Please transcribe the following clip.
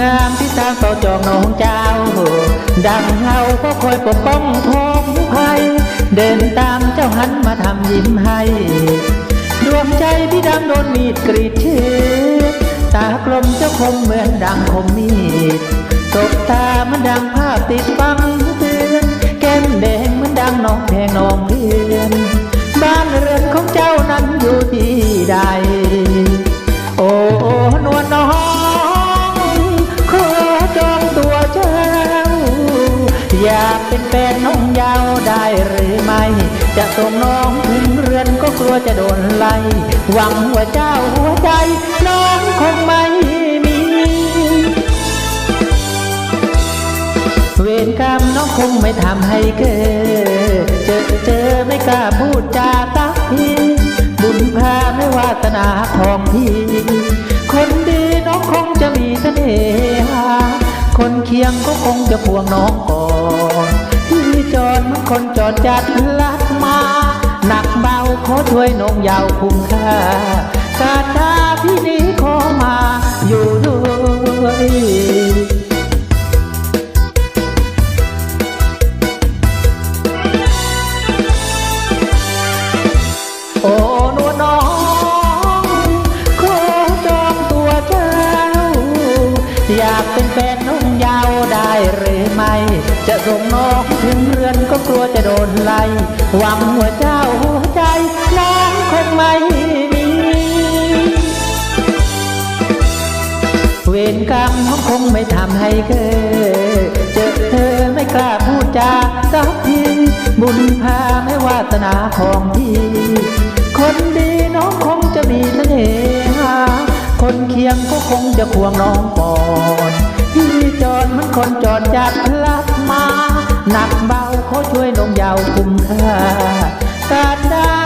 งานที่ตามต่องน้องเจ้า ดังเงาก็คอยปกป้องทองภัยเดินตามเจ้าหันมาทำยิ้มให้ ดวงใจพี่ดังโดนมีดกรีดเชือตากลมเจ้าคมเหมือนดังคมมีดตบตาเมันดังภาพติดฟัง เป็นแฟนน้องยาวได้หรือไม่ จะส่งน้องถึงเรือนก็กลัวจะโดนไล่หวังว่าเจ้าหัวใจ น้องคงไม่มี เวรกรรมน้องคงไม่ทำให้เกิด เจอเจอไม่กล้าพูดจาตักทีบุญพาไม่วาสนาของพี่คนดีน้องคงจะมีเสน่หาคนเคียงก็คงจะพวงน้องก่อน พี่จอนคนจอดจัดลัดมา หนักเบาขอช่วยนงยาวคุ้มค่า เป็นแฟนน้องยาวได้หรือไม่ จะส่งน้องถึงเรือนก็กลัวจะโดนไล่หวังว่าเจ้าหัวใจน้องคงไม่มีเวรกรรมน้องคงไม่ทำให้เกิดเจอเธอไม่กล้าพูดจาสักทีบุญพาไม่วาสนาของพี่ คนดีน้องคงจะมีเสน่หาคนเคียงก็คงจะควงน้องก่อนพี่จอนมัน คนจอดจัดลัดมา หนักเบาเขาช่วยน้องยาวคุ้มค่าการได้